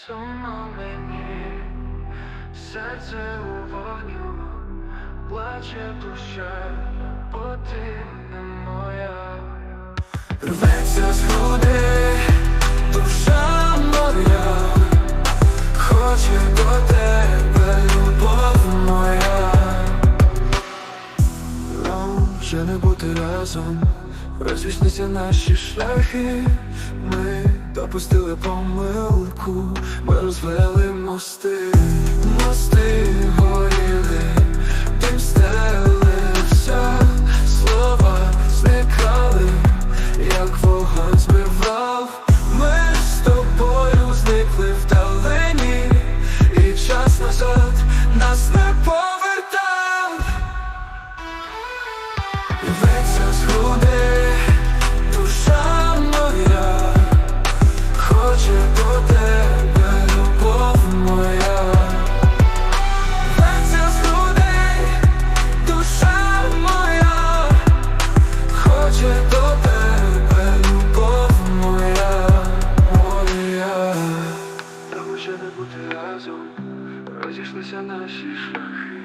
Сумно мені, серце у вогню, плаче душа, бо ти не моя. Рветься з груди, душа моя, хоче до тебе, любов моя. Нам вже не бути разом, розійшлися наші шляхи, ми допустили помилку, ми розвели мости, мости горіли, тим стелився, слова зникали, як вогонь збивав. Ми з тобою зникли вдалині, і час назад нас не разом, розійшлися наші шляхи.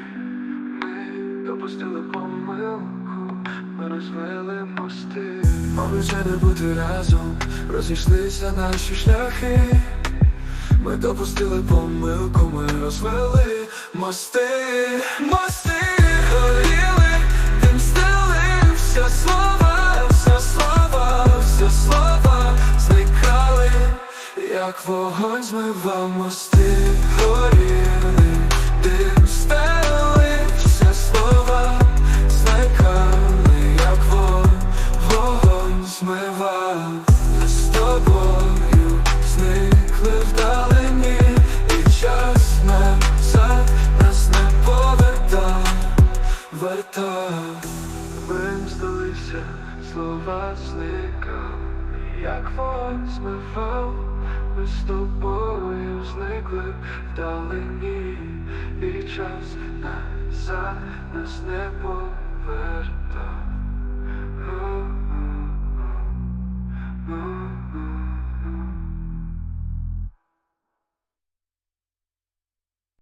Ми допустили помилку, ми розвели мости. Могли вже не бути разом, розійшлися наші шляхи. Ми допустили помилку, ми розвели мости, мости як вогонь змивав мости, горіли, тим стелився слова, зникали, як во- вогонь змивав з тобою, зникли вдалині, і час назад нас не повертав, вертав. Ми здалися, слова зникали, як вогонь змивав, тобою зникли вдалині, і час назад нас не повертав.